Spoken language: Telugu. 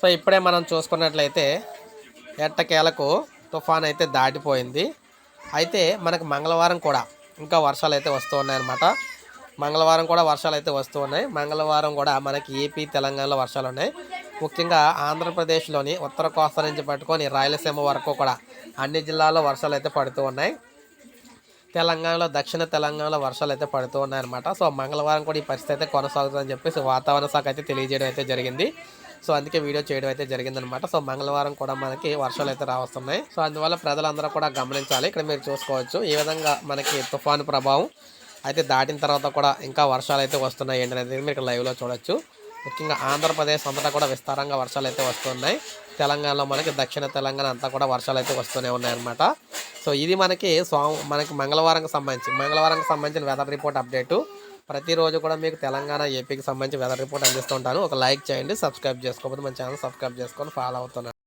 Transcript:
సో ఇప్పుడే మనం చూసుకున్నట్లయితే ఎట్టకేలకు తుఫాన్ అయితే దాటిపోయింది. అయితే మనకు మంగళవారం కూడా ఇంకా వర్షాలు అయితే వస్తూ ఉన్నాయన్నమాట. మంగళవారం కూడా వర్షాలు అయితే వస్తూ ఉన్నాయి. మంగళవారం కూడా మనకి ఏపీ తెలంగాణలో వర్షాలు ఉన్నాయి. ముఖ్యంగా ఆంధ్రప్రదేశ్లోని ఉత్తర కోస్తా నుంచి పట్టుకొని రాయలసీమ వరకు కూడా అన్ని జిల్లాల్లో వర్షాలు అయితే పడుతూ ఉన్నాయి. తెలంగాణలో దక్షిణ తెలంగాణలో వర్షాలు అయితే పడుతూ ఉన్నాయన్నమాట. సో మంగళవారం కూడా ఈ పరిస్థితి అయితే కొనసాగుతుందని చెప్పేసి వాతావరణ శాఖ అయితే తెలియజేయడం అయితే జరిగింది. సో అందుకే వీడియో చేయడం అయితే జరిగిందనమాట. సో మంగళవారం కూడా మనకి వర్షాలు అయితే రావస్తున్నాయి. సో అందువల్ల ప్రజలందరూ కూడా గమనించాలి. ఇక్కడ మీరు చూసుకోవచ్చు ఈ విధంగా మనకి తుఫాను ప్రభావం అయితే దాటిన తర్వాత కూడా ఇంకా వర్షాలు అయితే వస్తున్నాయి. ఏంటి అనేది మీరు ఇక్కడ లైవ్లో చూడొచ్చు. ముఖ్యంగా ఆంధ్రప్రదేశ్ అంతటా కూడా విస్తారంగా వర్షాలు అయితే వస్తున్నాయి. తెలంగాణలో మనకి దక్షిణ తెలంగాణ అంతా కూడా వర్షాలు అయితే వస్తూనే ఉన్నాయన్నమాట. సో ఇది మనకి సోమ మనకి మంగళవారంకి సంబంధించి మంగళవారంకి సంబంధించిన వెదర్ రిపోర్ట్ అప్డేటు ప్రతిరోజు కూడా మీకు తెలంగాణ ఏపీకి సంబంధించి వెదర్ రిపోర్ట్ అందిస్తుంటాను ఒక లైక్ చేయండి సబ్స్క్రైబ్ చేసుకోకపోతే మన ఛానల్ సబ్స్క్రైబ్ చేసుకొని ఫాలో అవుతున్నాను